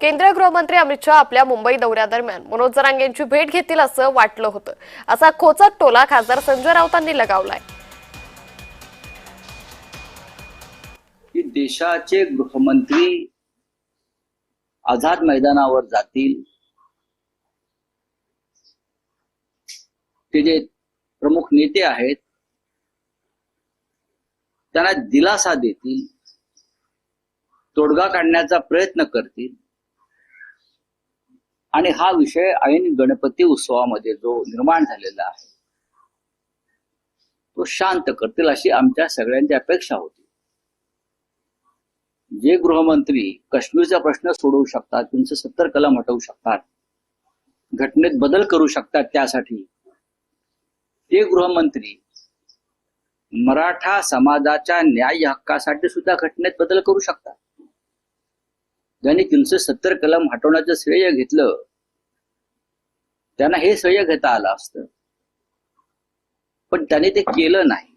केंद्रीय गृहमंत्री अमित शहा आपल्या मुंबई दौऱ्यादरम्यान. मनोज जरांग यांची भेट घेतील असं वाटलं होतं. असा खोचक टोला खासदार संजय राऊतांनी लगावलाय. देशाचे गृहमंत्री आझाद मैदानावर जातील. ते जे प्रमुख नेते आहेत त्यांना दिलासा देतील. तोडगा काढण्याचा प्रयत्न करतील. आणि हा विषय ऐन गणपती उत्सवामध्ये जो निर्माण झालेला आहे तो शांत करतील अशी आमच्या सगळ्यांची अपेक्षा होती. जे गृहमंत्री काश्मीरचा प्रश्न सोडवू शकतात त्यांचं सत्तर कलम हटवू शकतात घटनेत बदल करू शकतात त्यासाठी ते गृहमंत्री मराठा समाजाच्या न्याय हक्कासाठी सुद्धा घटनेत बदल करू शकतात. ज्यांनी तीनशे सत्तर कलम हटवण्याचं श्रेय घेतलं त्यांना हे श्रेय घेता आलं असतं. पण त्याने ते केलं नाही.